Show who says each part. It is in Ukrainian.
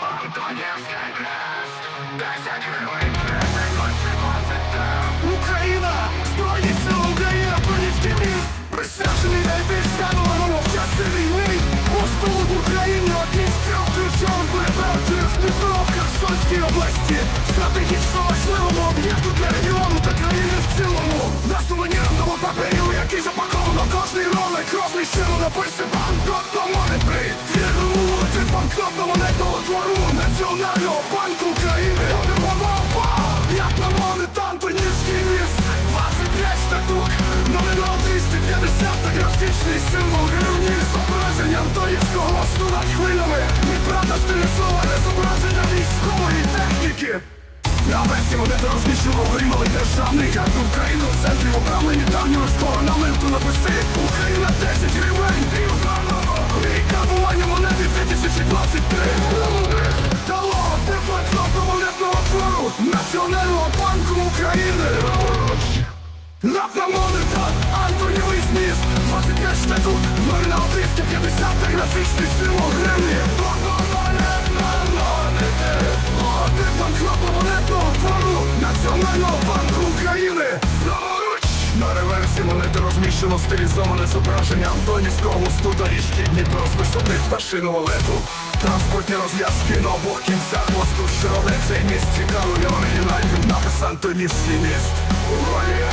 Speaker 1: Антонівський хрест, 10 хвилин, 10 20 Україна, Збройні сили України, Бронівський міст Присяжений найбільш в часи війни. Постул в Україні одні з трьох ключових перебратів Дніпро в Херсонській області. Стратегічно важливому об'єкту для регіону та країни в цілому. На сувенірному папері, який запаковано кожний ролик. Кожний щиро написаний банкнот на монетри Вірнути банкнот на монетного двору Національного банку України. Одервала як на монет Антонівський міст 25 штук Номінал 250 та графічний символ гривні Зображення Антонівського мосту хвилями. Неправда стилізоване зображення військової техніки. На весі монети розміщено гримали державний Національного банку України Рапна монета, Антонівий зміст 25 штатут, номінал 250 та графічний символ гривні монети, один банкнот монетного двору Національного банку України На реверсі монети розміщено стилізоване зображення Антонівського мосту доріжки Дніпро з висотних пташиного лету Транспортні розв'язки на обох кінцях мосту роблять цей міст цікавий оригінальним напис Антонівський міст у Україна,